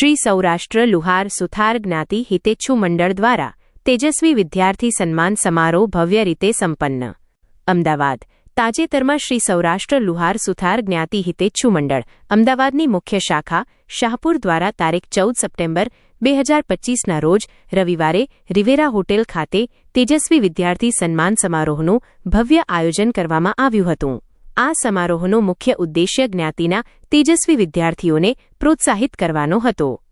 શ્રી સૌરાષ્ટ્ર લુહાર સુથાર જ્ઞાતિ હિતેચ્છુ મંડળ દ્વારા તેજસ્વી વિદ્યાર્થી સન્માન સમારોહ ભવ્ય રીતે સંપન્ન. અમદાવાદ. તાજેતરમાં શ્રી સૌરાષ્ટ્ર લુહાર સુથાર જ્ઞાતિ હિતેચ્છુ મંડળ, અમદાવાદની મુખ્ય શાખા, શાહપુર દ્વારા તારીખ ચૌદ સપ્ટેમ્બર બે હજાર પચ્ચીસના રોજ રવિવારે રિવેરા હોટેલ ખાતે તેજસ્વી વિદ્યાર્થી સન્માન સમારોહનું ભવ્ય આયોજન કરવામાં આવ્યું હતું. આ સમારોહનો મુખ્ય ઉદ્દેશ્ય જ્ઞાતિના તેજસ્વી વિદ્યાર્થીઓને પ્રોત્સાહિત કરવાનો હતો.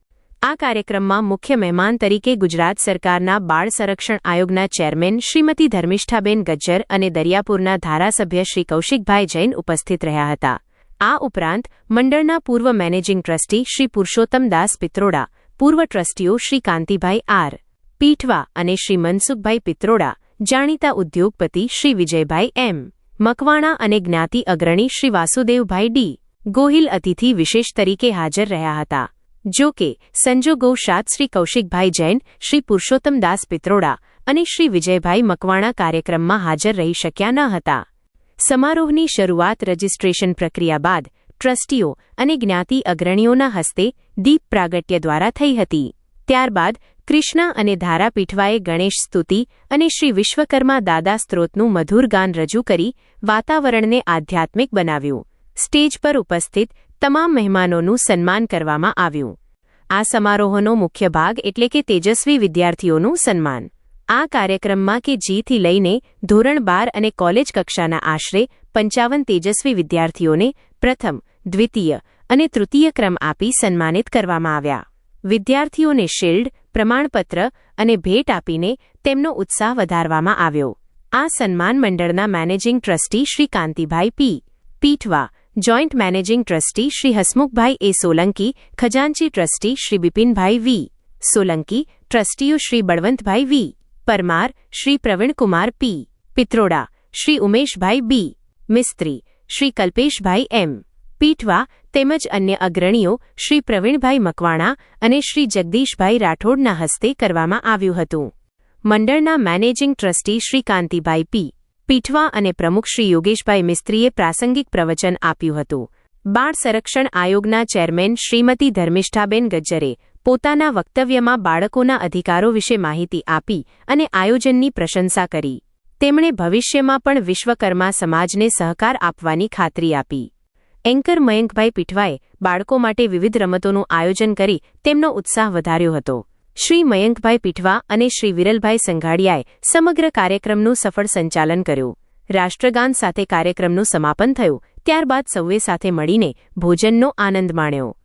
આ કાર્યક્રમમાં મુખ્ય મહેમાન તરીકે ગુજરાત સરકારના બાળ સંરક્ષણ આયોગના ચેરમેન શ્રીમતી ધર્મિષ્ઠાબેન ગજ્જર અને દરિયાપુરના ધારાસભ્ય શ્રી કૌશિકભાઈ જૈન ઉપસ્થિત રહ્યા હતા. આ ઉપરાંત, મંડળના પૂર્વ મેનેજિંગ ટ્રસ્ટી શ્રી પુરુષોત્તમ દાસ પિત્રોડા, પૂર્વ ટ્રસ્ટીઓ શ્રી કાંતિભાઈ આર, પીઠવા અને શ્રી મનસુખભાઈ પિત્રોડા, જાણીતા ઉદ્યોગપતિ શ્રી વિજયભાઈ એમ. મકવાણા અને જ્ઞાતિ અગ્રણી શ્રી વાસુદેવભાઈ ડી. ગોહિલ અતિથિ વિશેષ તરીકે હાજર રહ્યા હતા. જો કે, સંજોગો શાત શ્રી કૌશિકભાઈ જૈન, શ્રી પુરુષોત્તમ દાસ પિત્રોડા અને શ્રી વિજયભાઈ મકવાણા કાર્યક્રમમાં હાજર રહી શક્યા ન હતા. સમારોહની શરૂઆત રજીસ્ટ્રેશન પ્રક્રિયા બાદ ટ્રસ્ટીઓ અને જ્ઞાતિ અગ્રણીઓના હસ્તે દીપ પ્રાગટ્ય દ્વારા થઈ હતી. ત્યારબાદ કૃષ્ણા અને ધારા પીઠવાએ ગણેશ સ્તુતિ અને શ્રી વિશ્વકર્મા દાદા સ્ત્રોતનું મધુર ગાન રજૂ કરી વાતાવરણને આધ્યાત્મિક બનાવ્યું. સ્ટેજ પર ઉપસ્થિત તમામ મહેમાનોનું સન્માન કરવામાં આવ્યું. આ સમારોહનો મુખ્ય ભાગ એટલે કે તેજસ્વી વિદ્યાર્થીઓનું સન્માન. આ કાર્યક્રમમાં કે જીથી લઈને ધોરણ બાર અને કોલેજ કક્ષાના આશરે પંચાવન તેજસ્વી વિદ્યાર્થીઓને પ્રથમ, દ્વિતીય અને તૃતીય ક્રમ આપી સન્માનિત કરવામાં આવ્યા. વિદ્યાર્થીઓને શિલ્ડ પ્રમાણપત્ર અને ભેટ આપીને તેમનો ઉત્સાહ વધારવામાં આવ્યો. આ સન્માન મંડળના managing trustee Shri Kantibhai P. Pithva, joint managing trustee Shri Hasmukhbhai A Solanki, ખજાનચી trustee Shri Bipinbhai V. Solanki, ટ્રસ્ટીઓ Shri Balvantbhai V. Parmar, Shri Pravinkumar P. Pitroda, Shri Umeshbhai B. Mistry, Shri Kalpeshbhai M. Pithva તેમજ અન્ય અગ્રણીઓ શ્રી પ્રવીણભાઈ મકવાણા અને શ્રી જગદીશભાઈ રાઠોડના હસ્તે કરવામાં આવ્યું હતું. મંડળના managing trustee Shri Kantibhai P. Pithwa અને પ્રમુખ શ્રી યોગેશભાઈ મિસ્ત્રીએ પ્રાસંગિક પ્રવચન આપ્યું હતું. બાળ સંરક્ષણ આયોગના ચેરમેન શ્રીમતી ધર્મિષ્ઠાબેન ગજ્જરે પોતાના વક્તવ્યમાં બાળકોના અધિકારો વિશે માહિતી આપી અને આયોજનની પ્રશંસા કરી. તેમણે ભવિષ્યમાં પણ વિશ્વકર્મા સમાજને સહકાર આપવાની ખાતરી આપી. એન્કર મયંકભાઈ પીઠવાએ બાળકો માટે વિવિધ રમતોનું આયોજન કરી તેમનો ઉત્સાહ વધાર્યો હતો. શ્રી મયંકભાઈ પીઠવા અને શ્રી વિરલભાઈ સંઘાડિયાએ સમગ્ર કાર્યક્રમનું સફળ સંચાલન કર્યું. રાષ્ટ્રગાન સાથે કાર્યક્રમનું સમાપન થયું, ત્યારબાદ સૌએ સાથે મળીને ભોજનનો આનંદ માણ્યો.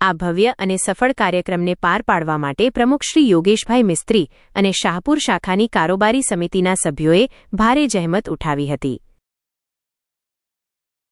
આ ભવ્ય અને સફળ કાર્યક્રમને પાર પાડવા માટે પ્રમુખ શ્રી યોગેશભાઈ મિસ્ત્રી અને શાહપુર શાખાની કારોબારી સમિતિના સભ્યોએ ભારે જહેમત ઉઠાવી હતી.